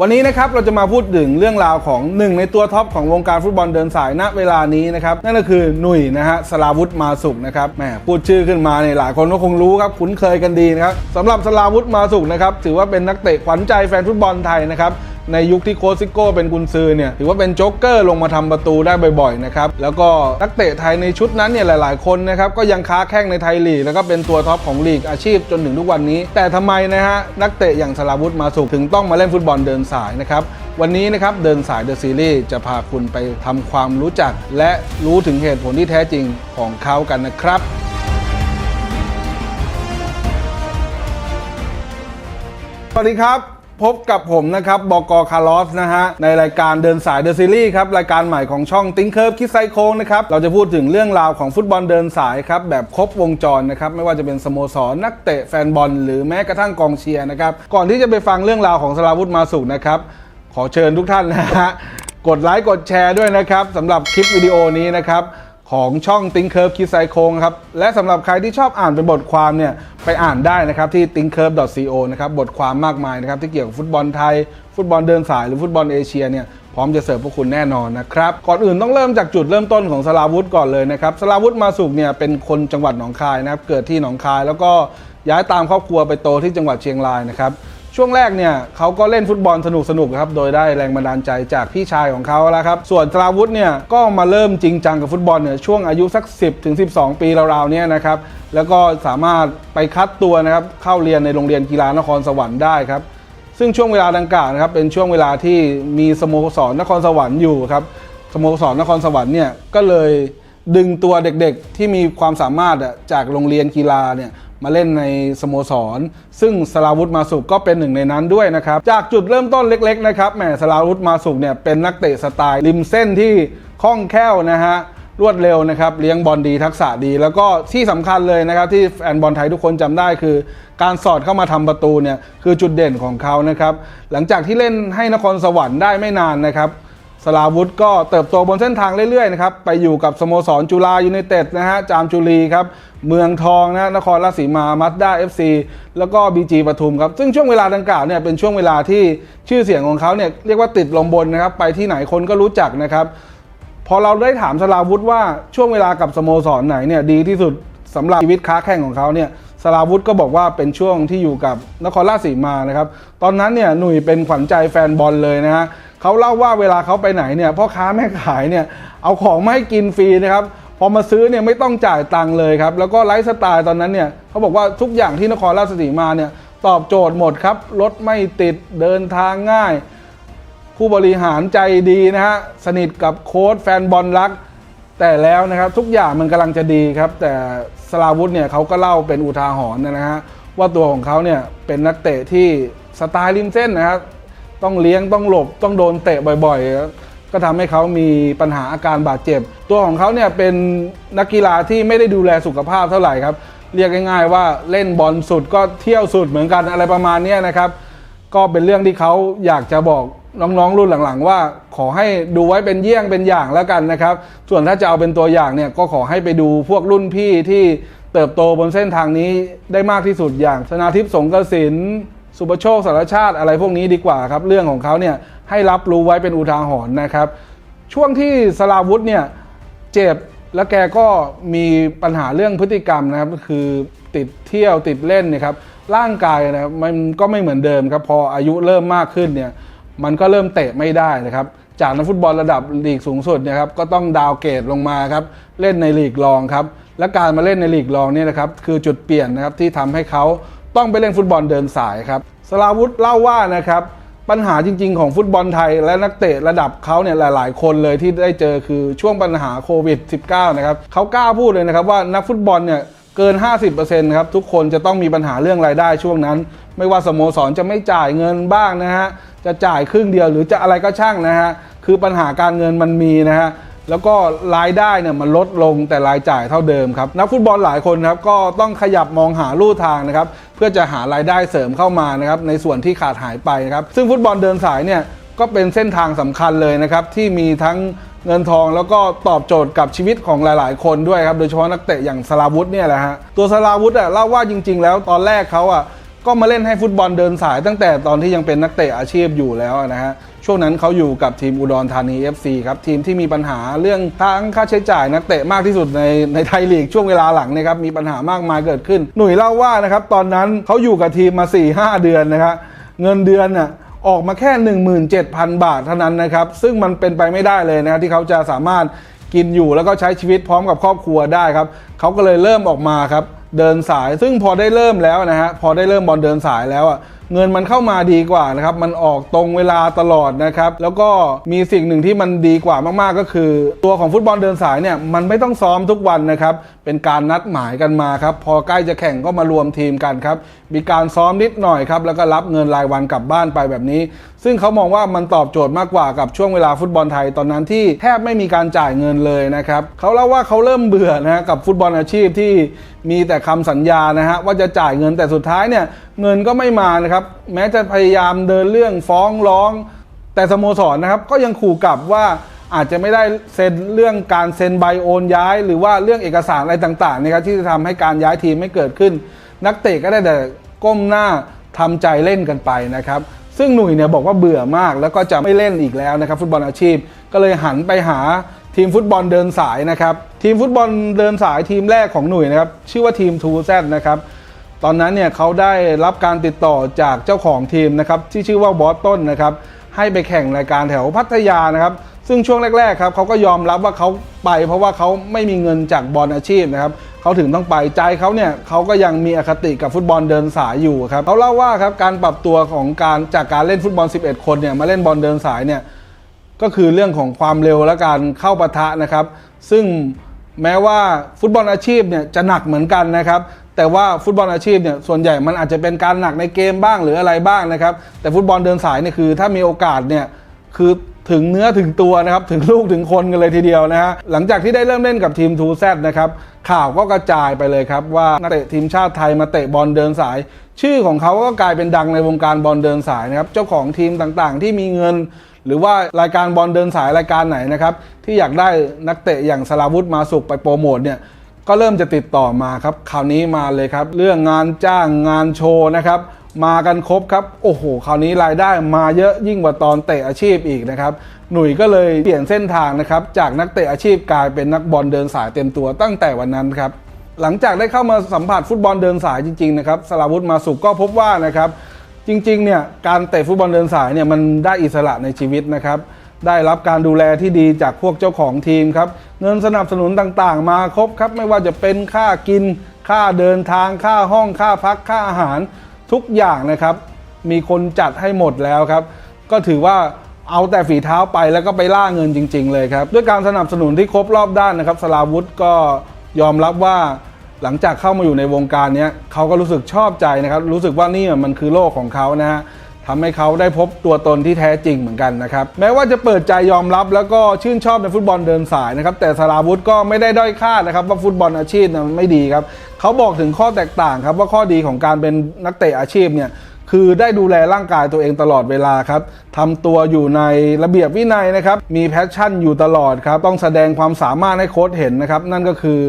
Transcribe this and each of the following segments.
วันนี้นะครับเราจะมาพูดถึงเรื่องราวของหนึ่งในตัวท็อปของวงการฟุตบอลเดินสายณเวลานี้นะครับนั่นก็คือหนุ่ยนะฮะสลาวุธมาสุกนะครับแหมพูดชื่อขึ้นมาเนี่ยหลายคนก็คงรู้ครับคุ้นเคยกันดีนะครับสำหรับสลาวุธมาสุกนะครับถือว่าเป็นนักเตะขวัญใจแฟนฟุตบอลไทยนะครับ ในยุคที่โค้ชซิโก้เป็นกุนซือเนี่ยถือว่าเป็นโจ๊กเกอร์ลงมาทำประตูได้บ่อยๆนะครับแล้วก็นักเตะไทยในชุดนั้นเนี่ยหลายๆ คนนะครับก็ยังค้าแข้งในไทยลีกแล้วก็เป็นตัวท็อปของลีกอาชีพจนถึงทุกวันนี้ แต่ทำไมนะฮะนักเตะอย่างสลาวุธมาสุกถึงต้องมาเล่นฟุตบอลเดินสายนะครับวันนี้นะครับเดินสายเดอะซีรีส์จะพาคุณไปทำความรู้จัก และรู้ถึงเหตุผลที่แท้จริงของเขากันนะครับสวัสดีครับ พบกับผมนะครับบอกคาร์ลอสนะฮะ ในรายการเดินสายเดอะซีรีส์ครับ รายการใหม่ของช่องติ้งเคิร์ฟคิดไซโคงนะครับ เราจะพูดถึงเรื่องราวของฟุตบอลเดินสายครับ แบบครบวงจรนะครับ ไม่ว่าจะเป็นสโมสรนักเตะแฟนบอล หรือแม้กระทั่งกองเชียร์นะครับ ก่อนที่จะไปฟังเรื่องราวของสลาวุธมาสุกนะครับ ขอเชิญทุกท่านนะฮะกดไลค์กดแชร์ด้วยนะครับสำหรับคลิปวิดีโอนี้นะครับ ของช่อง Think Curve คิดไซโคงครับ และสำหรับใครที่ชอบอ่านเป็นบทความเนี่ย ไปอ่านได้นะครับที่ thinkcurve.co นะครับ บทความมากมายนะครับ ที่เกี่ยวกับฟุตบอลไทย ฟุตบอลเดินสายหรือฟุตบอลเอเชียเนี่ยพร้อมจะเสิร์ฟพวกคุณแน่นอนนะครับ ก่อนอื่นต้องเริ่มจากจุดเริ่มต้นของสลาวุธก่อนเลยนะครับสลาวุธมาสุกเนี่ยเป็นคนจังหวัดหนองคายนะครับเกิดที่หนองคายแล้วก็ย้ายตามครอบครัวไปโตที่จังหวัดเชียงรายนะครับ ช่วงแรกเนี่ยเขาก็เล่นฟุตบอลสนุกสนุกๆครับ โดยได้แรงบันดาลใจจากพี่ชายของเขาแล้วครับ ส่วนสราวุธเนี่ยก็มาเริ่มจริงจังกับฟุตบอลเนี่ยช่วงอายุสัก 10ถึง12 ปีราวๆเนี่ยนะครับ แล้วก็สามารถไปคัดตัวนะครับเข้าเรียนในโรงเรียนกีฬานครสวรรค์ได้ครับ ซึ่งช่วงเวลาดังกล่าวนะครับเป็นช่วงเวลาที่มีสโมสรนครสวรรค์อยู่ครับสโมสรนครสวรรค์เนี่ยก็เลยดึงตัวเด็กๆที่มีความสามารถอะจากโรงเรียนกีฬาเนี่ย มาเล่นในสโมสร ซึ่งสลาวุธมาสุกก็เป็นหนึ่งในนั้นด้วยนะครับ จากจุดเริ่มต้นเล็กๆนะครับแหมสลาวุธมาสุกเนี่ยเป็นนักเตะสไตล์ริมเส้นที่คล่องแคล่วนะฮะรวดเร็วนะครับเลี้ยงบอลดีทักษะดี แล้วก็ที่สำคัญเลยนะครับที่แฟนบอลไทยทุกคนจำได้คือ การสอดเข้ามาทำประตูเนี่ยคือจุดเด่นของเขานะครับหลังจากที่เล่นให้นครสวรรค์ได้ไม่นานนะครับ สลาวุธก็เติบโตบนเส้นทางเรื่อยๆนะครับไปอยู่กับสโมสรจุฬายูไนเต็ดนะฮะจามจุรีครับเมืองทองนะนครราชสีมามัตด้าเอฟซีแล้วก็บีจีปทุมครับ ซึ่งช่วงเวลาดังกล่าวเนี่ยเป็นช่วงเวลาที่ชื่อเสียงของเขาเนี่ยเรียกว่าติดลมบนนะครับ ไปที่ไหนคนก็รู้จักนะครับ พอเราได้ถามสลาวุธว่าช่วงเวลากับสโมสรไหนเนี่ยดีที่สุดสำหรับชีวิตค้าแข่งของเขาเนี่ย สลาวุธก็บอกว่าเป็นช่วงที่อยู่กับนครราชสีมานะครับ ตอนนั้นเนี่ยหนุ่ยเป็นขวัญใจแฟนบอลเลยนะฮะเขาเล่าว่าเวลาเขาไปไหนเนี่ยพ่อค้าแม่ขายเนี่ยเอาของมาให้กินฟรีนะครับพอมาซื้อเนี่ยไม่ต้องจ่ายตังค์เลยครับ แล้วก็ไลฟ์สไตล์ตอนนั้นเนี่ยเขาบอกว่าทุกอย่างที่นครราชสีมาเนี่ยตอบโจทย์หมดครับรถไม่ติดเดินทางง่าย ผู้บริหารใจดีนะฮะสนิทกับโค้ชแฟนบอลรัก แต่แล้วนะครับทุกอย่างมันกำลังจะดีครับ แต่สลาวุธเนี่ยเขาก็เล่าเป็นอุทาหรณ์นะฮะว่าตัวของเขาเนี่ยเป็นนักเตะที่สไตล์ริมเส้นนะครับต้องเลี้ยงต้องหลบต้องโดนเตะบ่อยๆ ก็ทำให้เขามีปัญหาอาการบาดเจ็บ ตัวของเขาเนี่ยเป็นนักกีฬาที่ไม่ได้ดูแลสุขภาพเท่าไหร่ครับ เรียกง่ายๆว่าเล่นบอลสุดก็เที่ยวสุดเหมือนกันอะไรประมาณนี้นะครับ ก็เป็นเรื่องที่เขาอยากจะบอก น้องๆรุ่นหลังๆ ว่าขอให้ดูไว้เป็นเยี่ยงเป็นอย่างแล้วกันนะครับ ส่วนถ้าจะเอาเป็นตัวอย่างเนี่ยก็ขอให้ไปดูพวกรุ่นพี่ที่เติบโตบนเส้นทางนี้ได้มากที่สุดอย่างชนาทิพย์สงกระสินสุประโชคสารชาติอะไรพวกนี้ดีกว่าครับ เรื่องของเขาเนี่ยให้รับรู้ไว้เป็นอุทาหรณ์นะครับ ช่วงที่สลาวุธเนี่ยเจ็บแล้วแกก็มีปัญหาเรื่องพฤติกรรมนะครับคือติดเที่ยวติดเล่นนะครับร่างกายนะครับมันก็ไม่เหมือนเดิมครับพออายุเริ่มมากขึ้นเนี่ย มันก็เริ่มเตะไม่ได้นะครับ จากนักฟุตบอลระดับลีกสูงสุดเนะครับก็ต้องดาวเกรดลงมาครับเล่นในลีกรองครับและการมาเล่นในลีกรองเนี่ยนะครับคือจุดเปลี่ยนนะครับที่ทำให้เขาต้องไปเล่นฟุตบอลเดินสายครับสลาวุธเล่าว่านะครับปัญหาจริง ๆ ของฟุตบอลไทย และนักเตะระดับเขาเนี่ยหลาย ๆ คนเลยที่ได้เจอคือช่วงปัญหาโควิด -19 นะครับเขากล้าพูดเลยนะครับว่านักฟุตบอลเนี่ยเกิน 50%ครับทุกคนจะต้องมีปัญหาเรื่องรายได้ช่วงนั้น ไม่ว่าสโมสรจะไม่จ่ายเงินบ้างนะฮะจะจ่ายครึ่งเดียวหรือจะอะไรก็ช่างนะฮะคือปัญหาการเงินมันมีนะฮะแล้วก็รายได้เนี่ยมันลดลงแต่รายจ่ายเท่าเดิมครับนักฟุตบอลหลายคนครับก็ต้องขยับมองหาลู่ทางนะครับเพื่อจะหารายได้เสริมเข้ามานะครับในส่วนที่ขาดหายไปนะครับซึ่งฟุตบอลเดินสายเนี่ยก็เป็นเส้นทางสำคัญเลยนะครับที่มีทั้งเงินทองแล้วก็ตอบโจทย์กับชีวิตของหลาย ๆ คนด้วยครับโดยเฉพาะนักเตะอย่างสลาวุธเนี่ยแหละฮะตัวสลาวุธอะเล่าว่าจริง ๆ แล้วตอนแรกเขาอะ ก็มาเล่นให้ฟุตบอลเดินสายตั้งแต่ตอนที่ยังเป็นนักเตะอาชีพอยู่แล้วนะฮะ ช่วงนั้นเขาอยู่กับทีมอุดรธานี FC ครับ ทีมที่มีปัญหาเรื่องทั้งค่าใช้จ่ายนักเตะมากที่สุดในในไทยลีกช่วงเวลาหลังนะครับมีปัญหามากมายเกิดขึ้น หนุ่ยเล่าว่านะครับตอนนั้นเขาอยู่กับทีมมา 4-5 เดือนนะครับเงินเดือนน่ะออกมาแค่ 17,000 บาทเท่านั้นนะครับ ซึ่งมันเป็นไปไม่ได้เลยนะครับที่เขาจะสามารถกินอยู่แล้วก็ใช้ชีวิตพร้อมกับครอบครัวได้ครับเขาก็เลยเริ่มออกมาครับ เดินสาย ซึ่งพอได้เริ่มแล้วนะฮะพอได้เริ่มบอลเดินสายแล้วอะเงินมันเข้ามาดีกว่านะครับ มันออกตรงเวลาตลอดนะครับ แล้วก็มีสิ่งหนึ่งที่มันดีกว่ามากๆก็คือ ตัวของฟุตบอลเดินสายเนี่ยมันไม่ต้องซ้อมทุกวันนะครับ เป็นการนัดหมายกันมาครับ พอใกล้จะแข่งก็มารวมทีมกันครับ มีการซ้อมนิดหน่อยครับ แล้วก็รับเงินรายวันกลับบ้านไปแบบนี้ ซึ่งเขามองว่ามันตอบโจทย์มากกว่ากับช่วงเวลาฟุตบอลไทยตอนนั้นที่แทบไม่มีการจ่ายเงินเลยนะครับเขาเล่าว่าเขาเริ่มเบื่อนะฮะกับฟุตบอลอาชีพที่มีแต่คำสัญญานะฮะว่าจะจ่ายเงินแต่สุดท้ายเนี่ยเงินก็ไม่มานะครับ แม้จะพยายามเดินเรื่องฟ้องร้อง แต่สโมสรนะครับ ก็ยังขู่กลับว่าอาจจะไม่ได้เซ็นเรื่องการเซ็นใบโอนย้าย หรือว่าเรื่องเอกสารอะไรต่างๆนะครับที่จะทำให้การย้ายทีมไม่เกิดขึ้น นักเตะก็ได้แต่ก้มหน้าทำใจเล่นกันไปนะครับ ซึ่งหนุ่ยเนี่ยบอกว่าเบื่อมากแล้วก็จะไม่เล่นอีกแล้วนะครับ ฟุตบอลอาชีพก็เลยหันไปหาทีมฟุตบอลเดินสายนะครับ ทีมฟุตบอลเดินสายทีมแรกของหนุ่ยนะครับ ชื่อว่าทีมทูแซนะครับ ตอนนั้นเนี่ยเขาได้รับการติดต่อจากเจ้าของทีมนะครับที่ชื่อว่าบอสต้นนะครับให้ไปแข่งรายการแถวพัทยานะครับ ซึ่งช่วงแรกๆครับเขาก็ยอมรับว่าเขาไป เพราะว่าเขาไม่มีเงินจากบอลอาชีพนะครับเขาถึงต้องไปใจเขาเนี่ยเขาก็ยังมีอคติกับฟุตบอลเดินสายอยู่ครับเขาเล่าว่าครับการปรับตัวของการจากการเล่นฟุตบอล 11 คนเนี่ยมาเล่นบอลเดินสายเนี่ยก็คือเรื่องของความเร็วและการเข้าปะทะนะครับ ซึ่ง แม้ว่าฟุตบอลอาชีพเนี่ยจะหนักเหมือนกันนะครับ แต่ว่าฟุตบอลอาชีพเนี่ยส่วนใหญ่มันอาจจะเป็นการหนักในเกมบ้างหรืออะไรบ้างนะครับ แต่ฟุตบอลเดินสายเนี่ยคือ ถ้ามีโอกาสเนี่ยคือถึงเนื้อถึงตัวนะครับ ถึงลูกถึงคนกันเลยทีเดียวนะฮะหลังจากที่ได้เริ่มเล่นกับทีมทูแซนะครับ ข่าวก็กระจายไปเลยครับ ว่านักเตะทีมชาติไทยมาเตะบอลเดินสาย ชื่อของเขาก็กลายเป็นดังในวงการบอลเดินสายนะครับเจ้าของทีมต่างๆ ที่มีเงิน หรือว่ารายการบอลเดินสายรายการไหนนะครับที่อยากได้นักเตะอย่างสลาวุธมาสุกไปโปรโมทเนี่ยก็เริ่มจะติดต่อมาครับคราวนี้มาเลยครับ เรื่องงานจ้างงานโชว์นะครับ มากันครบครับโอ้โหคราวนี้รายได้มาเยอะยิ่งกว่าตอนเตะอาชีพอีกนะครับหนุ่ยก็เลยเปลี่ยนเส้นทางนะครับจากนักเตะอาชีพกลายเป็นนักบอลเดินสายเต็มตัวตั้งแต่วันนั้นครับหลังจากได้เข้ามาสัมผัสฟุตบอลเดินสายจริงๆนะครับสลาวุธมาสุกก็พบว่านะครับ จริงๆเนี่ยการเตะฟุตบอลเดินสายเนี่ยมันได้อิสระในชีวิตนะครับ ได้รับการดูแลที่ดีจากพวกเจ้าของทีมครับ เงินสนับสนุนต่างๆ มาครบครับ ไม่ว่าจะเป็นค่ากิน ค่าเดินทางค่าห้องค่าพักค่าอาหารทุกอย่างนะครับ มีคนจัดให้หมดแล้วครับ ก็ถือว่าเอาแต่ฝีเท้าไปแล้วก็ไปล่าเงินจริง ๆ เลยครับ ด้วยการสนับสนุนที่ครบรอบด้านนะครับสลาวุธก็ยอมรับว่า หลังจากเข้ามาอยู่ในวงการนี้เขาก็รู้สึกชอบใจนะครับ รู้สึกว่านี่มันคือโลกของเขานะฮะทำให้เขาได้พบตัวตนที่แท้จริงเหมือนกันนะครับ แม้ว่าจะเปิดใจยอมรับแล้วก็ชื่นชอบในฟุตบอลเดินสายนะครับ แต่สราวุธก็ไม่ได้ด้อยค่านะครับ ว่าฟุตบอลอาชีพนะมันไม่ดีครับเขาบอกถึงข้อแตกต่างครับว่าข้อดีของการเป็นนักเตะอาชีพเนี่ยคือได้ดูแลร่างกายตัวเองตลอดเวลาครับทำตัวอยู่ในระเบียบวินัยนะครับ มีแพชชั่นอยู่ตลอดครับ ต้องแสดงความสามารถให้โค้ชเห็นนะครับ นั่นก็คือ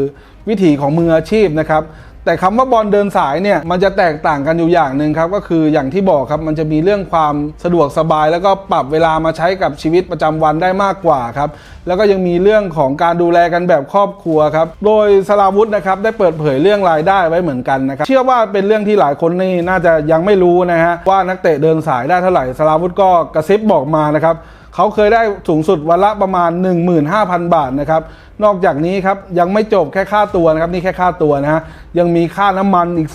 วิถีของมืออาชีพนะครับแต่คำว่าบอลเดินสายเนี่ยมันจะแตกต่างกันอยู่อย่างหนึ่งครับก็คืออย่างที่บอกครับมันจะมีเรื่องความสะดวกสบาย แล้วก็ปรับเวลามาใช้กับชีวิตประจำวันได้มากกว่าครับแล้วก็ยังมีเรื่องของการดูแลกันแบบครอบครัวครับโดยสลาวุธนะครับได้เปิดเผยเรื่องรายได้ไว้เหมือนกันนะครับเชื่อว่าเป็นเรื่องที่หลายคนนี่น่าจะยังไม่รู้นะฮะว่านักเตะเดินสายได้เท่าไหร่สลาวุธก็กระซิบบอกมานะครับ เขาเคยได้สูงสุดวันละประมาณ 15,000 บาทนะครับ นอกจากนี้ครับยังไม่จบแค่ค่าตัวนะครับนี่แค่ค่าตัวนะฮะยังมีค่าน้ำมันอีก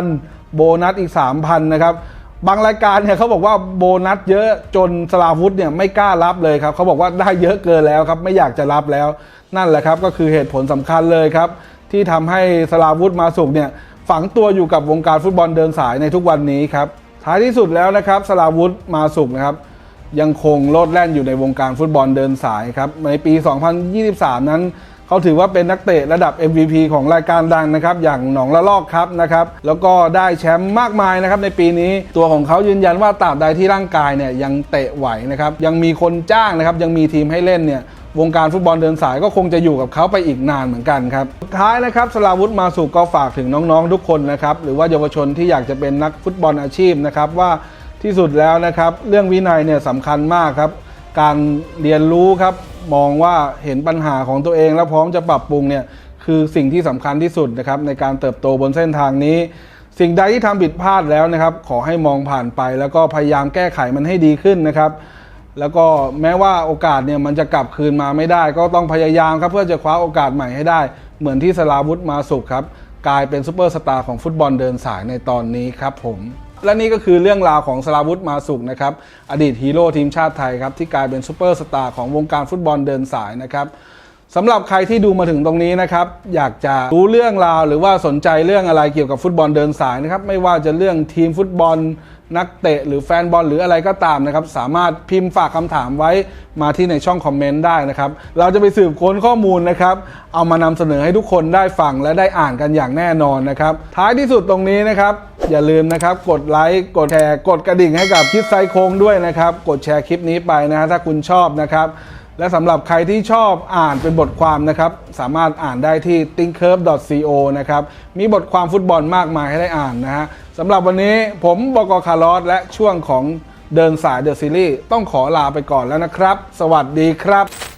3,000 โบนัสอีก 3,000 นะครับบางรายการเนี่ยเขาบอกว่าโบนัสเยอะจนสลาวุธเนี่ยไม่กล้ารับเลยครับเขาบอกว่าได้เยอะเกินแล้วครับไม่อยากจะรับแล้ว นั่นแหละครับก็คือเหตุผลสำคัญเลยครับ ที่ทำให้สลาวุธมาสุกเนี่ยฝังตัวอยู่กับวงการฟุตบอลเดินสายในทุกวันนี้ครับท้ายที่สุดแล้วนะครับสลาวุธมาสุกนะครับ ยังคงโลดแล่นอยู่ในวงการฟุตบอลเดินสายครับ ในปี 2023 นั้นเขาถือว่าเป็นนักเตะระดับ MVP ของรายการดังนะครับ อย่างหนองละลอกครับนะครับ แล้วก็ได้แชมป์มากมายนะครับในปีนี้ตัวของเขายืนยันว่าตราบใดที่ร่างกายเนี่ยยังเตะไหวนะครับ ยังมีคนจ้างนะครับ ยังมีทีมให้เล่นเนี่ยวงการฟุตบอลเดินสายก็คงจะอยู่กับเขาไปอีกนานเหมือนกันครับสุดท้ายนะครับสลาวุธมาสุกก็ฝากถึงน้องๆทุกคนนะครับ หรือว่าเยาวชนที่อยากจะเป็นนักฟุตบอลอาชีพนะครับว่า ที่สุดแล้วนะครับ เรื่องวินัยเนี่ยสำคัญมากครับ การเรียนรู้ครับมองว่าเห็นปัญหาของตัวเอง แล้วพร้อมจะปรับปรุงเนี่ยคือสิ่งที่สำคัญที่สุดนะครับในการเติบโตบนเส้นทางนี้ สิ่งใดที่ทำผิดพลาดแล้วนะครับ ขอให้มองผ่านไป แล้วก็พยายามแก้ไขมันให้ดีขึ้นนะครับ แล้วก็แม้ว่าโอกาสเนี่ยมันจะกลับคืนมาไม่ได้ ก็ต้องพยายามครับเพื่อจะคว้าโอกาสใหม่ให้ได้ เหมือนที่สลาวุธมาสุขครับกลายเป็นซูเปอร์สตาร์ของฟุตบอลเดินสายในตอนนี้ครับผม และนี่ก็คือเรื่องราวของสลาวุธมาสุกนะครับอดีตฮีโร่ทีมชาติไทยครับที่กลายเป็นซูเปอร์สตาร์ของวงการฟุตบอลเดินสายนะครับ สำหรับใครที่ดูมาถึงตรงนี้นะครับ อยากจะรู้เรื่องราว หรือว่าสนใจเรื่องอะไรเกี่ยวกับฟุตบอลเดินสายนะครับ ไม่ว่าจะเรื่องทีมฟุตบอล นักเตะ หรือแฟนบอลหรืออะไรก็ตามนะครับ สามารถพิมพ์ฝากคำถามไว้มาที่ในช่องคอมเมนต์ได้นะครับ เราจะไปสืบค้นข้อมูลนะครับ เอามานำเสนอให้ทุกคนได้ฟังและได้อ่านกันอย่างแน่นอนนะครับ ท้ายที่สุดตรงนี้นะครับ อย่าลืมนะครับ กดไลค์กดแชร์กดกระดิ่งให้กับคิดไซโค้งด้วยนะครับ กดแชร์คลิปนี้ไปนะฮะถ้าคุณชอบนะครับ และสำหรับใครที่ชอบอ่านเป็นบทความนะครับ สามารถอ่านได้ที่ thinkcurve.co นะครับ มีบทความฟุตบอลมากมายให้ได้อ่านนะฮะสำหรับวันนี้ผมบกคาร์ลอสและช่วงของเดินสายเดอะซีรีส์ต้องขอลาไปก่อนแล้วนะครับ สวัสดีครับ